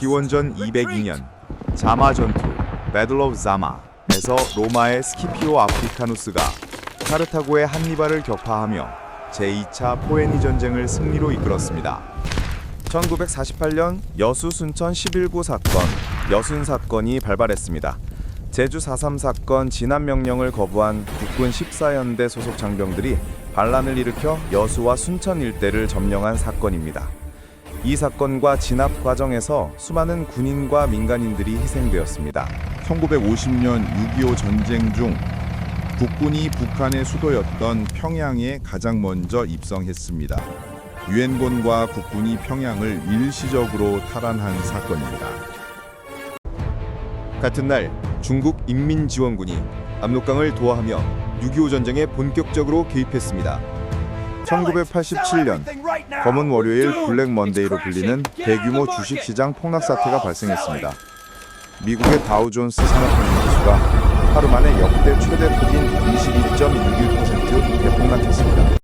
기원전 Retreat. 202년 자마 전투 배틀 오브 자마에서 로마의 스키피오 아프리카누스가 카르타고의 한니발을 격파하며 제2차 포에니 전쟁을 승리로 이끌었습니다. 1948년 여수 순천 11구 사건 여순 사건이 발발했습니다. 제주 4.3 사건 진압 명령을 거부한 국군 14연대 소속 장병들이 반란을 일으켜 여수와 순천 일대를 점령한 사건입니다. 이 사건과 진압 과정에서 수많은 군인과 민간인들이 희생되었습니다. 1950년 6.25 전쟁 중 국군이 북한의 수도였던 평양에 가장 먼저 입성했습니다. 유엔군과 국군이 평양을 일시적으로 탈환한 사건입니다. 같은 날 중국 인민지원군이 압록강을 도하하며 6.25 전쟁에 본격적으로 개입했습니다. 1987년 검은 월요일 블랙 먼데이로 불리는 대규모 주식시장 폭락 사태가 발생했습니다. 미국의 다우존스 산업평균 지수가 하루 만에 역대 최대 폭인 22.61% 대폭락했습니다.